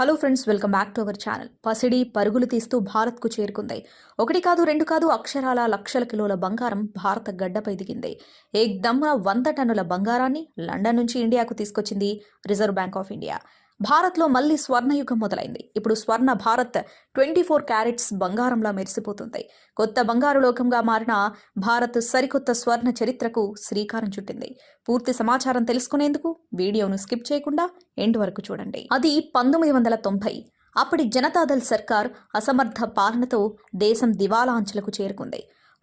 Hello friends welcome back to our channel. పసిడి పరుగులు తీస్తూ భారత్కు చేరుకుంది. ఒకటి కాదు రెండు కాదు అక్షరాల లక్షల కిలోల బంగారం భారత గడ్డపై దిగింది. ఏకదమ్మ వంద టన్నుల బంగారాన్ని లండన్ నుంచి ఇండియాకు తీసుకొచ్చింది రిజర్వ్ బ్యాంక్ ఆఫ్ ఇండియా. భారత్లో మళ్ళీ స్వర్ణయుగం మొదలైంది. ఇప్పుడు Swarna Bharat twenty four carats బంగారంలా మెరిసిపోతుంది కొత్త బంగారు లోకంగా మారిన భారత్ సరికొత్త స్వర్ణ చరిత్రకు శ్రీకారం చుట్టింది. పూర్తి సమాచారం తెలుసుకునేందుకు వీడియోను స్కిప్ చేయకుండా ఎండ్ వరకు చూడండి. అది పంతొమ్మిది వందల తొంభై. అప్పటి జనతాదళ్ సర్కార్ అసమర్థ పాలనతో దేశం దివాలా అంచులకు చేరుకుంది.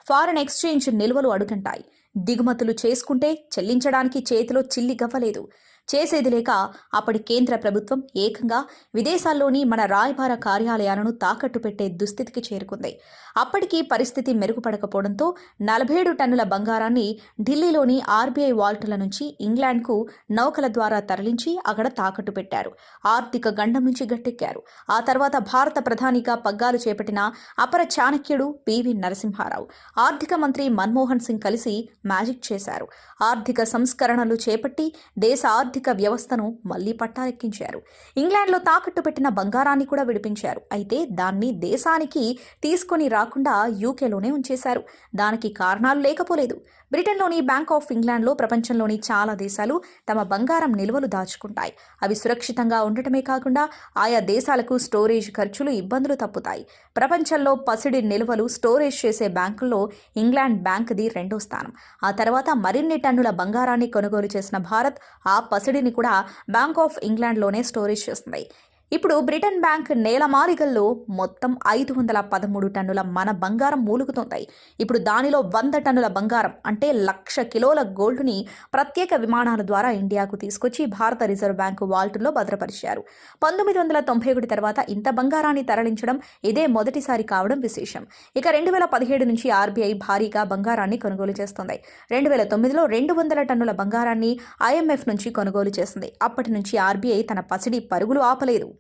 ఫారెన్ ఎక్స్చేంజ్ నిల్వలు అడుగంటాయి. దిగుమతులు చేసుకుంటే చెల్లించడానికి చేతిలో చిల్లి గవ్వలేదు. చేసేది లేక అప్పటి కేంద్ర ప్రభుత్వం ఏకంగా విదేశాల్లోని మన రాయబార కార్యాలయాలను తాకట్టు పెట్టే దుస్థితికి చేరుకుంది. అప్పటికి పరిస్థితి మెరుగుపడకపోవడంతో నలభై ఏడు టన్నుల బంగారాన్ని ఢిల్లీలోని ఆర్బీఐ వాల్టుల నుంచి ఇంగ్లాండ్కు నౌకల ద్వారా తరలించి అక్కడ తాకట్టు పెట్టారు. ఆర్థిక గండం నుంచి గట్టెక్కారు. ఆ తర్వాత భారత ప్రధానిగా పగ్గాలు చేపట్టిన అపర చాణక్యుడు పివి నరసింహారావు. ఆర్థిక మంత్రి మన్మోహన్ సింగ్ కలిసి మ్యాజిక్ చేశారు. ఆర్థిక సంస్కరణలు చేపట్టి దేశ ఆర్థిక వ్యవస్థను మళ్ళీ పట్టాలెక్కించారు. ఇంగ్లాండ్లో తాకట్టు పెట్టిన బంగారాన్ని కూడా విడిపించారు. అయితే దాన్ని దేశానికి తీసుకొని రాకుండా యూకేలోనే ఉంచేశారు. దానికి కారణాలు లేకపోలేదు. బ్రిటన్లోని బ్యాంక్ ఆఫ్ ఇంగ్లాండ్లో ప్రపంచంలోని చాలా దేశాలు తమ బంగారం నిల్వలు దాచుకుంటాయి. అవి సురక్షితంగా ఉండటమే కాకుండా ఆయా దేశాలకు స్టోరేజ్ ఖర్చులు ఇబ్బందులు తప్పుతాయి. ప్రపంచంలో పసిడి నిల్వలు స్టోరేజ్ చేసే బ్యాంకుల్లో ఇంగ్లాండ్ బ్యాంక్ది రెండో స్థానం. ఆ తర్వాత మరిన్ని టన్నుల బంగారాన్ని కొనుగోలు చేసిన భారత్ ఆ పసిడిని కూడా బ్యాంక్ ఆఫ్ ఇంగ్లాండ్లోనే స్టోరేజ్ చేస్తుంది. ఇప్పుడు బ్రిటన్ బ్యాంక్ నేలమాలిగల్లో మొత్తం ఐదు వందల పదమూడు టన్నుల మన బంగారం మూలుగుతోంది. ఇప్పుడు దానిలో వంద టన్నుల బంగారం అంటే లక్ష కిలోల గోల్డ్ని ప్రత్యేక విమానాల ద్వారా ఇండియాకు తీసుకొచ్చి భారత రిజర్వ్ బ్యాంకు వాల్ట్లో భద్రపరిచారు. పంతొమ్మిది వందల తొంభై ఒకటి తర్వాత ఇంత బంగారాన్ని తరలించడం ఇదే మొదటిసారి కావడం విశేషం. ఇక రెండు వేల పదిహేడు నుంచి ఆర్బీఐ భారీగా బంగారాన్ని కొనుగోలు చేస్తుంది. రెండు వేల తొమ్మిదిలో రెండు వందల టన్నుల బంగారాన్ని ఐఎంఎఫ్ నుంచి కొనుగోలు చేసింది. అప్పటి నుంచి ఆర్బీఐ తన పసిడి పరుగులు ఆపలేదు.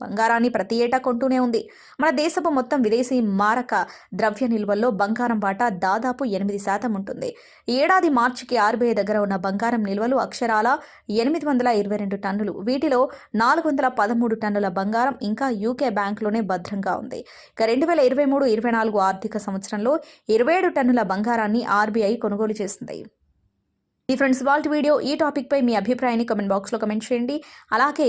బంగారాన్ని ప్రతి ఏటా కొంటూనే ఉంది. మన దేశపు మొత్తం విదేశీ మారక ద్రవ్య నిల్వల్లో బంగారం వాటా దాదాపు ఎనిమిది శాతం ఉంటుంది. ఏడాది మార్చికి ఆర్బీఐ దగ్గర ఉన్న బంగారం నిల్వలు అక్షరాల ఎనిమిది వందల ఇరవై రెండు టన్నులు. వీటిలో నాలుగు వందల పదమూడు టన్నుల బంగారం ఇంకా యూకే బ్యాంకులోనే భద్రంగా ఉంది. ఇక రెండు వేల ఇరవై మూడు ఇరవై నాలుగు ఆర్థిక సంవత్సరంలో ఇరవై ఏడు టన్నుల బంగారాన్ని ఆర్బీఐ కొనుగోలు చేసింది. ఈ ఫ్రెండ్స్ వాళ్ళ వీడియో ఈ టాపిక్పై మీ అభిప్రాయాన్ని కమెంట్ బాక్స్లో కమెంట్ చేయండి. అలాగే